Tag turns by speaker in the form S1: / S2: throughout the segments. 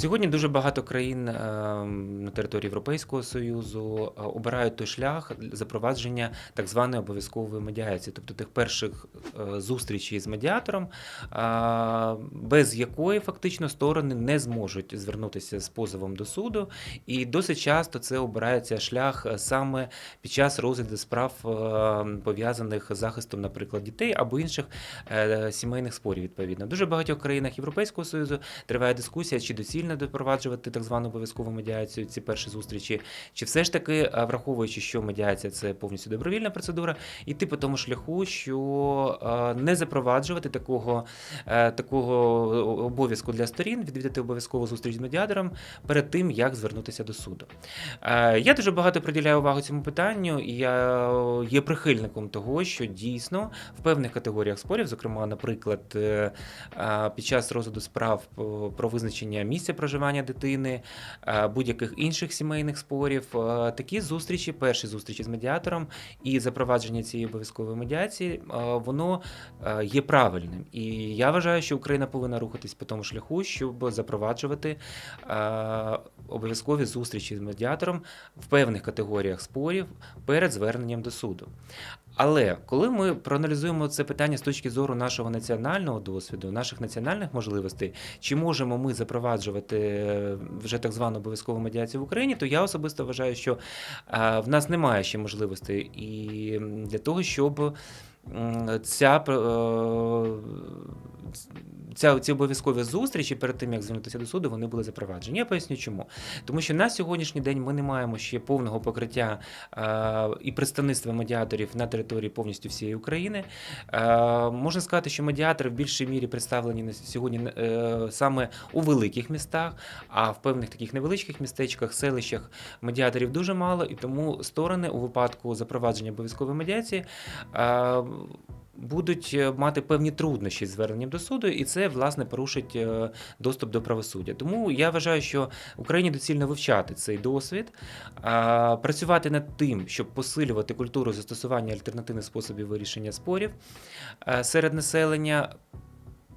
S1: Сьогодні дуже багато країн е, на території Європейського Союзу е, обирають той шлях запровадження так званої обов'язкової медіації, тобто тих перших е, зустрічей з медіатором, без якої фактично сторони не зможуть звернутися з позовом до суду. І досить часто це обирається шлях саме під час розгляду справ пов'язаних з захистом, наприклад, дітей або інших сімейних спорів. Відповідно, дуже багатьох країнах Європейського союзу триває дискусія, чи доцільно допроваджувати так звану обов'язкову медіацію, ці перші зустрічі, чи все ж таки, враховуючи, що медіація це повністю добровільна процедура, іти по тому шляху, що не запроваджувати такого, е, такого обов'язку для сторін, відвідати обов'язкову зустріч з медіатором перед тим, як звернутися до суду. Е, Я дуже багато приділяю увагу цьому питанню, і я є прихильником того, що дійсно в певних категоріях спорів, зокрема, наприклад, е, під час розгляду справ про визначення місця проживання дитини, будь-яких інших сімейних спорів, такі зустрічі, перші зустрічі з медіатором і запровадження цієї обов'язкової медіації, воно є правильним. І я вважаю, що Україна повинна рухатись по тому шляху, щоб запроваджувати обов'язкові зустрічі з медіатором в певних категоріях спорів перед зверненням до суду. Але коли ми проаналізуємо це питання з точки зору нашого національного досвіду, наших національних можливостей, чи можемо ми запроваджувати е, вже так звану обов'язкову медіацію в Україні, то я особисто вважаю, що е, в нас немає ще можливостей. І для того, щоб ця, е, ця, ці обов'язкові зустрічі перед тим, як звернутися до суду, вони були запроваджені. Я поясню чому. Тому що на сьогоднішній день ми не маємо ще повного покриття е, і представництва медіаторів на території повністю всієї України. Е, можна сказати, що медіатори в більшій мірі представлені на сьогодні е, саме у великих містах, а в певних таких невеличких містечках, селищах медіаторів дуже мало, і тому сторони у випадку запровадження обов'язкової медіації. Е, Будуть е, мати певні труднощі з зверненням до суду, і це власне порушить е, доступ до правосуддя. Тому я вважаю, що Україні доцільно вивчати цей досвід, працювати над тим, щоб посилювати культуру застосування альтернативних способів вирішення спорів е, серед населення.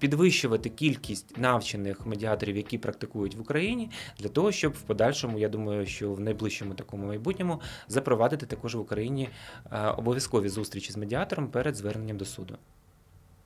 S1: Підвищувати кількість навчених медіаторів, які практикують в Україні, для того, щоб в подальшому, я думаю, що в найближчому такому майбутньому запровадити також в Україні е, обов'язкові зустрічі з медіатором перед зверненням до суду.